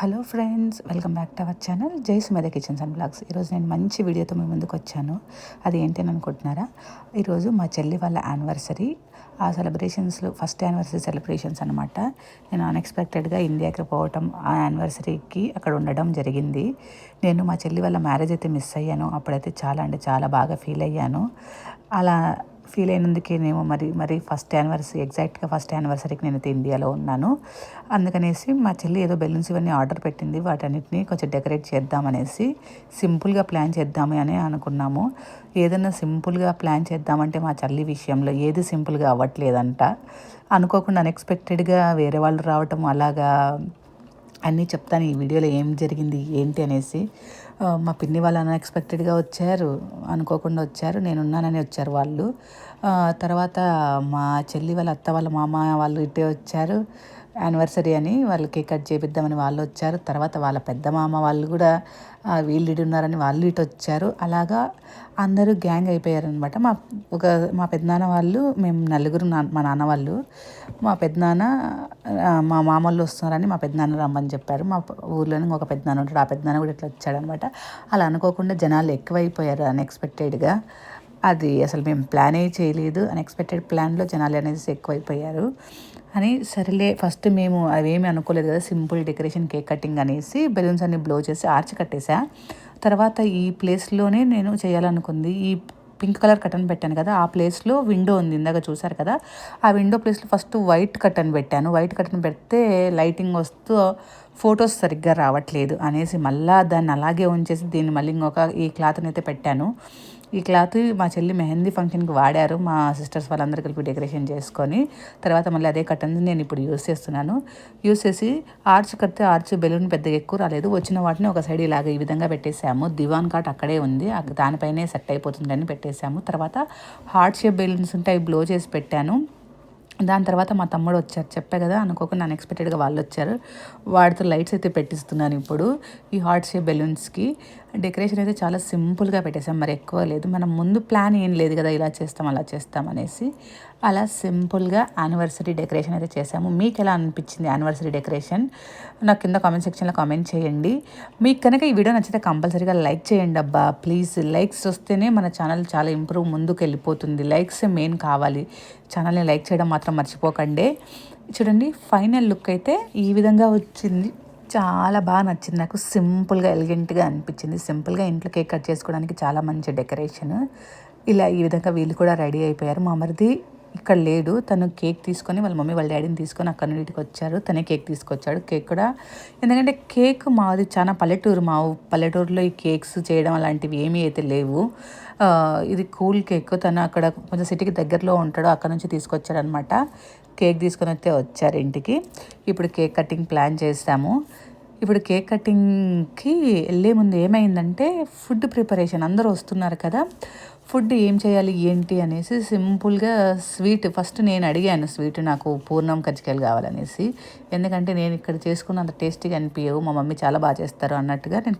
Hello friends welcome back to our channel Jai Sumedha kitchens and blogs. ఈరోజు నేను మంచి వీడియోతో మీ ముందుకు వచ్చాను. అది ఏంటి అని అనుకుంటున్నారా? ఈరోజు మా చెల్లి వాళ్ళ యానివర్సరీ ఆ సెలబ్రేషన్స్లో ఫస్ట్ యానివర్సరీ సెలబ్రేషన్స్ అనమాట నేను అన్ఎక్స్పెక్టెడ్గా ఇండియాకి పోవటం ఆ యానివర్సరీకి అక్కడ ఉండడం జరిగింది. నేను మా చెల్లి వాళ్ళ మ్యారేజ్ అయితే మిస్ అయ్యాను. అప్పుడైతే చాలా అంటే చాలా బాగా ఫీల్ అయ్యాను. అలా ఫీల్ అయినందుకేనేమో మరి మరి ఫస్ట్ యానివర్సరీ ఎగ్జాక్ట్గా ఫస్ట్ యానివర్సరీకి నేను అయితే ఇండియాలో ఉన్నాను. అందుకనేసి మా చెల్లి ఏదో బెలూన్స్ ఇవన్నీ ఆర్డర్ పెట్టింది వాటన్నిటిని కొంచెం డెకరేట్ చేద్దామనేసి సింపుల్గా ప్లాన్ చేద్దామని అని అనుకున్నాము. ఏదైనా సింపుల్గా ప్లాన్ చేద్దామంటే మా చెల్లి విషయంలో ఏది సింపుల్గా అవ్వట్లేదంట. అనుకోకుండా అన్ఎక్స్పెక్టెడ్గా వేరే వాళ్ళు రావటం అలాగా అన్నీ చెప్తాను ఈ వీడియోలో ఏం జరిగింది ఏంటి అనేసి. మా పిన్ని వాళ్ళు అన్ఎక్స్పెక్టెడ్గా వచ్చారు అనుకోకుండా వచ్చారు నేను ఉన్నానని వచ్చారు వాళ్ళు. తర్వాత మా చెల్లి వాళ్ళ అత్త వాళ్ళ మామ వాళ్ళు ఇట్టే వచ్చారు. యానివర్సరీ అని వాళ్ళు కేక్ కట్ చేపిద్దామని వాళ్ళు వచ్చారు. తర్వాత వాళ్ళ పెద్ద మామ వాళ్ళు కూడా వీళ్ళు ఇటు ఉన్నారని వాళ్ళు ఇటు వచ్చారు. అలాగా అందరూ గ్యాంగ్ అయిపోయారనమాట మా ఒక మా పెద్దనాన్న వాళ్ళు మేము నలుగురు మా నాన్న వాళ్ళు మా పెద్దనాన్న మా మామూలు వస్తున్నారని మా పెద్దనాన్న రమ్మని చెప్పారు. మా ఊర్లోనే ఒక పెద్దనాన్న ఉంటాడు. ఆ పెద్దనాన్న కూడా ఇట్లా వచ్చాడనమాట అలా అనుకోకుండా జనాలు ఎక్కువైపోయారు అన్ఎక్స్పెక్టెడ్గా అది అసలు మేము ప్లానే చేయలేదు. అన్ఎక్స్పెక్టెడ్ ప్లాన్లో జనాలు అనేది ఎక్కువైపోయారు. అని సరేలే ఫస్ట్ మేము అవేమి అనుకోలేదు కదా సింపుల్ డెకరేషన్ కేక్ కటింగ్ అనేసి బెలూన్స్ అన్ని బ్లో చేసి ఆర్చ్ కట్టేసా. తర్వాత ఈ ప్లేస్లోనే నేను చేయాలనుకుంది ఈ పింక్ కలర్ కటన్ పెట్టాను కదా ఆ ప్లేస్లో విండో ఉంది ఇందాక చూసారు కదా ఆ విండో ప్లేస్లో ఫస్ట్ వైట్ కటన్ పెట్టాను. వైట్ కటన్ పెడితే లైటింగ్ వస్తూ ఫొటోస్ సరిగ్గా రావట్లేదు అనేసి మళ్ళీ దాన్ని అలాగే ఉంచేసి దీన్ని మళ్ళీ ఇంకొక ఈ క్లాత్ని అయితే పెట్టాను. ఈ క్లాత్ మా చెల్లి మెహందీ ఫంక్షన్కి వాడారు. మా సిస్టర్స్ వాళ్ళందరూ కలిపి డెకరేషన్ చేసుకొని తర్వాత మళ్ళీ అదే కట్టన్ నేను ఇప్పుడు యూస్ చేస్తున్నాను. యూస్ చేసి ఆర్చ్ కడితే ఆర్చ్ బెలూన్ పెద్దగా ఎక్కువ రాలేదు. వచ్చిన వాటిని ఒక సైడ్ ఇలాగ ఈ విధంగా పెట్టేసాము. దివాన్ కాట్ అక్కడే ఉంది. దానిపైనే సెట్ అయిపోతుందని పెట్టేసాము. తర్వాత హార్ట్ షేప్ బెలూన్స్ ఉంటాయి బ్లో చేసి పెట్టాను. దాని తర్వాత మా తమ్ముడు వచ్చారు. చెప్పే కదా అనుకోకుండా అన్ఎక్స్పెక్టెడ్గా వాళ్ళు వచ్చారు. వాడితో లైట్స్ అయితే పెట్టిస్తున్నాను ఇప్పుడు ఈ హార్ట్ షేప్ బెలూన్స్కి. డెకరేషన్ అయితే చాలా సింపుల్గా పెట్టేసాం మరి ఎక్కువ లేదు. మనం ముందు ప్లాన్ ఏం లేదు కదా ఇలా చేస్తాం అలా చేస్తాం అనేసి అలా సింపుల్గా యానివర్సరీ డెకరేషన్ అయితే చేసాము మీకు ఎలా అనిపించింది యానివర్సరీ డెకరేషన్? నాకు కింద కామెంట్ సెక్షన్లో కామెంట్ చేయండి. మీకు కనుక ఈ వీడియో నచ్చితే కంపల్సరీగా లైక్ చేయండి అబ్బా. ప్లీజ్ లైక్స్ వస్తేనే మన ఛానల్ చాలా ఇంప్రూవ్ ముందుకు వెళ్ళిపోతుంది. లైక్స్ మెయిన్ కావాలి. ఛానల్ని లైక్ చేయడం మాత్రం మర్చిపోకండి. చూడండి ఫైనల్ లుక్ అయితే ఈ విధంగా వచ్చింది. చాలా బాగా నచ్చింది. నాకు సింపుల్గా ఎలిగెంట్గా అనిపించింది. సింపుల్గా ఇంట్లో కేక్ కట్ చేసుకోవడానికి చాలా మంచి డెకరేషన్. ఇలా ఈ విధంగా వీళ్ళు కూడా రెడీ అయిపోయారు. మా మరిది ఇక్కడ లేడు. తను కేక్ తీసుకొని వాళ్ళ మమ్మీ వాళ్ళ డాడీని తీసుకొని అక్కడ నుండికి వచ్చారు. తనే కేక్ తీసుకొచ్చాడు. కేక్ కూడా ఎందుకంటే కేక్ మాది చాలా పల్లెటూరు. మా పల్లెటూరులో ఈ కేక్స్ చేయడం అలాంటివి ఏమీ అయితే లేవు. ఇది కూల్ కేక్. తను అక్కడ కొంచెం సిటీకి దగ్గరలో ఉంటాడు. అక్కడ నుంచి తీసుకొచ్చాడు అనమాట కేక్ తీసుకొని వస్తే వచ్చారు ఇంటికి. ఇప్పుడు కేక్ కటింగ్ ప్లాన్ చేసాము. ఇప్పుడు కేక్ కటింగ్కి వెళ్ళే ముందు ఏమైందంటే ఫుడ్ ప్రిపరేషన్. అందరూ వస్తున్నారు కదా. ఫుడ్ ఏం చేయాలి ఏంటి అనేసి సింపుల్గా స్వీట్ ఫస్ట్ నేను అడిగాను స్వీట్ నాకు పూర్ణం కజ్జికాయలు కావాలనేసి. ఎందుకంటే నేను ఇక్కడ చేసుకున్నంత టేస్టీగా అనిపించవు మా మమ్మీ చాలా బాగా చేస్తారు అన్నట్టుగా నేను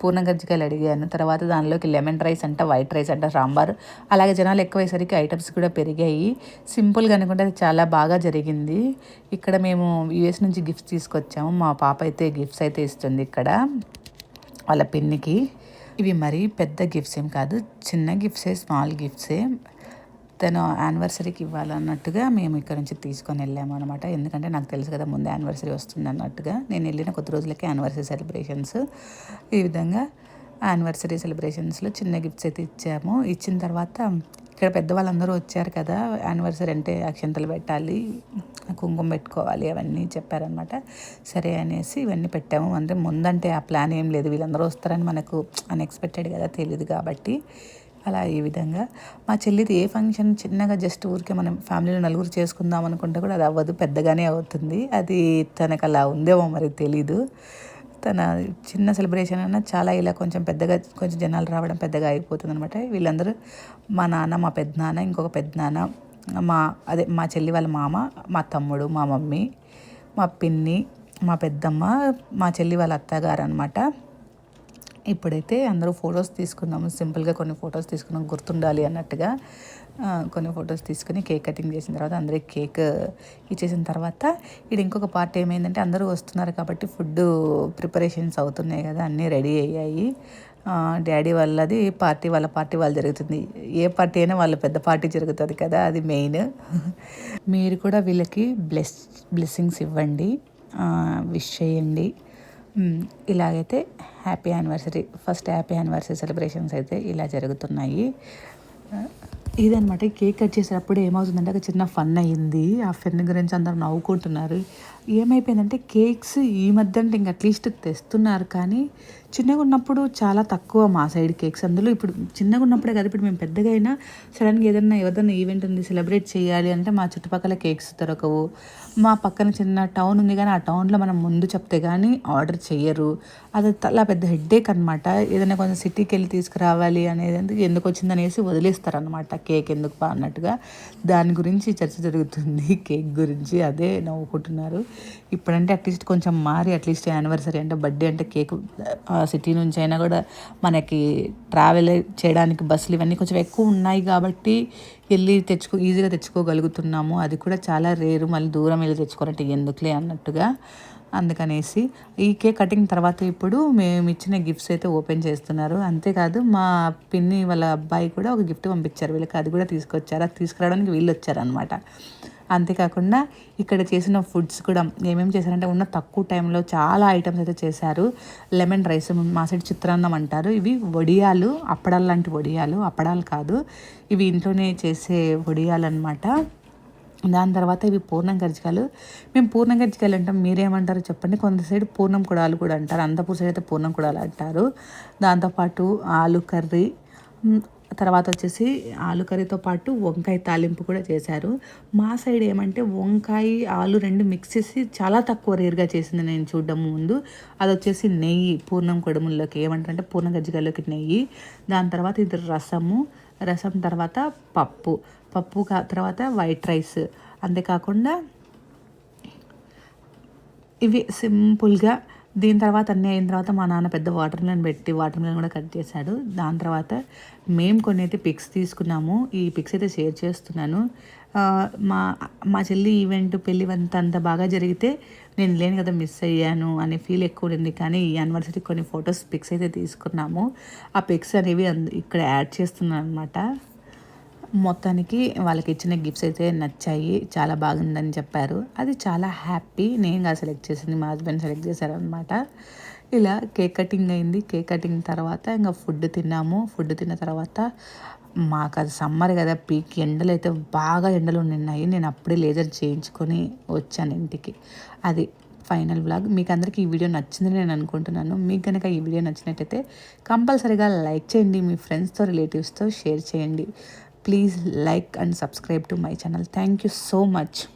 పూర్ణం కజ్జికాయలు అడిగాను. తర్వాత దానిలోకి లెమన్ రైస్ అంట వైట్ రైస్ అంట సాంబార్. అలాగే జనాలు ఎక్కువయ్యేసరికి ఐటమ్స్ కూడా పెరిగాయి. సింపుల్గా అనుకుంటే అది చాలా బాగా జరిగింది. ఇక్కడ మేము యూఎస్ నుంచి గిఫ్ట్స్ తీసుకొచ్చాము. మా పాప అయితే గిఫ్ట్స్ అయితే ఇస్తుంది ఇక్కడ వాళ్ళ పిన్నికి. ఇవి మరీ పెద్ద గిఫ్ట్స్ ఏం కాదు. చిన్న గిఫ్ట్సే స్మాల్ గిఫ్ట్సే తను యానివర్సరీకి ఇవ్వాలన్నట్టుగా మేము ఇక్కడ నుంచి తీసుకొని వెళ్ళాము అనమాట ఎందుకంటే నాకు తెలుసు కదా ముందే యానివర్సరీ వస్తుంది అన్నట్టుగా. నేను వెళ్ళిన కొద్ది రోజులకి యానివర్సరీ సెలబ్రేషన్స్ ఈ విధంగా యానివర్సరీ సెలబ్రేషన్స్లో చిన్న గిఫ్ట్స్ అయితే ఇచ్చాము. ఇచ్చిన తర్వాత ఇక్కడ పెద్దవాళ్ళందరూ వచ్చారు కదా యానివర్సరీ అంటే అక్షంతలు పెట్టాలి కుంకుమ పెట్టుకోవాలి అవన్నీ చెప్పారనమాట సరే అనేసి ఇవన్నీ పెట్టాము. అంటే ముందంటే ఆ ప్లాన్ ఏం లేదు. వీళ్ళందరూ వస్తారని మనకు అన్ఎక్స్పెక్టెడ్ కదా తెలియదు కాబట్టి అలా ఈ విధంగా. మా చెల్లిది ఏ ఫంక్షన్ చిన్నగా జస్ట్ ఊరికే మనం ఫ్యామిలీలో నలుగురు చేసుకుందాం అనుకుంటే కూడా అది అవ్వదు పెద్దగానే అవుతుంది. అది తనకు అలా ఉందేమో మరి తెలీదు. తన చిన్న సెలబ్రేషన్ అయినా చాలా ఇలా కొంచెం పెద్దగా కొంచెం జనాలు రావడం పెద్దగా అయిపోతుంది అనమాట వీళ్ళందరూ మా నాన్న మా పెద్దనాన్న ఇంకొక పెద్దనాన్న మా అదే మా చెల్లి వాళ్ళ మామ మా తమ్ముడు మా మమ్మీ మా పిన్ని మా పెద్దమ్మ మా చెల్లి వాళ్ళ అత్తగారు అనమాట ఇప్పుడైతే అందరూ ఫొటోస్ తీసుకున్నాము సింపుల్గా కొన్ని ఫొటోస్ తీసుకున్నాం గుర్తుండాలి అన్నట్టుగా కొన్ని ఫొటోస్ తీసుకుని కేక్ కటింగ్ చేసిన తర్వాత అందరికి కేక్ ఇచ్చేసిన తర్వాత ఇది ఇంకొక పార్ట్ ఏమైందంటే అందరూ వస్తున్నారు కాబట్టి ఫుడ్ ప్రిపరేషన్స్ అవుతున్నాయి కదా అన్నీ రెడీ అయ్యాయి. డాడీ వాళ్ళది పార్టీ వాళ్ళ పార్టీ వాళ్ళు జరుగుతుంది. ఏ పార్టీ అయినా వాళ్ళ పెద్ద పార్టీ జరుగుతుంది కదా అది మెయిన్. మీరు కూడా వీళ్ళకి బ్లెస్ బ్లెస్సింగ్స్ ఇవ్వండి విష్ చేయండి. ఇలాగైతే happy anniversary first happy anniversary celebrations అయితే ఇలా జరుగుతున్నాయి. ఇదనమాట కేక్ కట్ చేసేటప్పుడు ఏమవుతుందంటే ఒక చిన్న ఫన్ అయ్యింది. ఆ ఫన్ గురించి అందరూ నవ్వుకుంటున్నారు. ఏమైపోయిందంటే కేక్స్ ఈ మధ్య అంటే ఇంక అట్లీస్ట్ తెస్తున్నారు కానీ చిన్నగా ఉన్నప్పుడు చాలా తక్కువ మా సైడ్ కేక్స్. అందులో ఇప్పుడు చిన్నగా ఉన్నప్పుడే కదా ఇప్పుడు మేము పెద్దగా అయినా సడన్గా ఏదైనా ఎవరిదైనా ఈవెంట్ ఉంది సెలబ్రేట్ చేయాలి అంటే మా చుట్టుపక్కల కేక్స్ దొరకవు. మా పక్కన చిన్న టౌన్ ఉంది కానీ ఆ టౌన్లో మనం ముందు చెప్తే కానీ ఆర్డర్ చేయరు అది చాలా పెద్ద హెడ్ఏక్ అనమాట ఏదైనా కొంచెం సిటీకి వెళ్ళి తీసుకురావాలి అనేది ఎందుకు వచ్చిందనేసి వదిలేస్తారనమాట కేక్ ఎందుకు బా అన్నట్టుగా. దాని గురించి చర్చ జరుగుతుంది కేక్ గురించి అదే నవ్వుకుంటున్నారు. ఇప్పుడంటే అట్లీస్ట్ కొంచెం మారి అట్లీస్ట్ యానివర్సరీ అంటే బర్త్డే అంటే కేక్ సిటీ నుంచి అయినా కూడా మనకి ట్రావెల్ చేయడానికి బస్సులు ఇవన్నీ కొంచెం ఎక్కువ ఉన్నాయి కాబట్టి వెళ్ళి తెచ్చుకో ఈజీగా తెచ్చుకోగలుగుతున్నాము. అది కూడా చాలా రేరు మళ్ళీ దూరం వెళ్ళి తెచ్చుకోవాలంటే ఎందుకులే అన్నట్టుగా అందుకనేసి ఈ కేక్ కటింగ్ తర్వాత ఇప్పుడు మేము ఇచ్చిన గిఫ్ట్స్ అయితే ఓపెన్ చేస్తున్నారు. అంతేకాదు మా పిన్ని వాళ్ళ అబ్బాయి కూడా ఒక గిఫ్ట్ పంపించారు. వీళ్ళకి అది కూడా తీసుకొచ్చారు. అది తీసుకురావడానికి వీళ్ళు వచ్చారనమాట అంతేకాకుండా ఇక్కడ చేసిన ఫుడ్స్ కూడా ఏమేమి చేశారంటే ఉన్న తక్కువ టైంలో చాలా ఐటమ్స్ అయితే చేశారు. లెమన్ రైస్ మా సైడ్ చిత్రాన్నం అంటారు. ఇవి వడియాలు అప్పడాలు లాంటి వడియాలు అప్పడాలు కాదు. ఇవి ఇంట్లోనే చేసే వడియాలు అనమాట దాని తర్వాత ఇవి పూర్ణం గజ్జికాయలు మేము పూర్ణం గజ్జికాయలు అంటాం. మీరేమంటారో చెప్పండి. కొంత సైడ్ పూర్ణం కుడాలు కూడా అంటారు. అంతపూర్ సైడ్ అయితే పూర్ణం కుడాలు అంటారు. దాంతోపాటు ఆలు కర్రీ తర్వాత వచ్చేసి ఆలు కర్రీతో పాటు వంకాయ తాలింపు కూడా చేశారు. మా సైడ్ ఏమంటే వంకాయ ఆలు రెండు మిక్స్ చేసి చాలా తక్కువ రేర్గా చేసింది నేను చూడడం ముందు. అది వచ్చేసి నెయ్యి పూర్ణం కొడుముల్లోకి ఏమంటారంటే పూర్ణ గజ్జికాయలోకి నెయ్యి. దాని తర్వాత ఇది రసము రసం తర్వాత పప్పు. పప్పు కా తర్వాత వైట్ రైస్ అంతేకాకుండా ఇవి సింపుల్గా దీని తర్వాత అన్నీ అయిన తర్వాత మా నాన్న పెద్ద వాటర్ మిలన్ పెట్టి వాటర్ మిలన్ కూడా కట్ చేశాడు. దాని తర్వాత మేము కొన్ని అయితే పిక్స్ తీసుకున్నాము. ఈ పిక్స్ అయితే షేర్ చేస్తున్నాను. మా మా చెల్లి ఈవెంట్ పెళ్ళి అంత అంత బాగా జరిగితే నేను లేను కదా మిస్ అయ్యాను అనే ఫీల్ ఎక్కువ ఉంది కానీ ఈ యానివర్సరీ కొన్ని ఫొటోస్ పిక్స్ అయితే తీసుకున్నాము. ఆ పిక్స్ అనేవి అంద- ఇక్కడ యాడ్ చేస్తున్నాను అనమాట మొత్తానికి వాళ్ళకి ఇచ్చిన గిఫ్ట్స్ అయితే నచ్చాయి. చాలా బాగుందని చెప్పారు. అది చాలా హ్యాపీ నేను సెలెక్ట్ చేసింది. మా హస్బెండ్ సెలెక్ట్ చేశారనమాట ఇలా కేక్ కటింగ్ అయింది. కేక్ కటింగ్ తర్వాత ఇంకా ఫుడ్ తిన్నాము. ఫుడ్ తిన్న తర్వాత మాకు అది సమ్మర్ కదా పీక్ ఎండలు అయితే బాగా ఎండలు ఉన్నాయి నేను అప్పుడే లేజర్ చేయించుకొని వచ్చాను ఇంటికి. అది ఫైనల్ బ్లాగ్ మీకు అందరికీ ఈ వీడియో నచ్చిందని నేను అనుకుంటున్నాను. మీకు కనుక ఈ వీడియో నచ్చినట్టయితే కంపల్సరీగా లైక్ చేయండి. మీ ఫ్రెండ్స్తో రిలేటివ్స్తో షేర్ చేయండి. please like and subscribe to my channel. Thank you so much.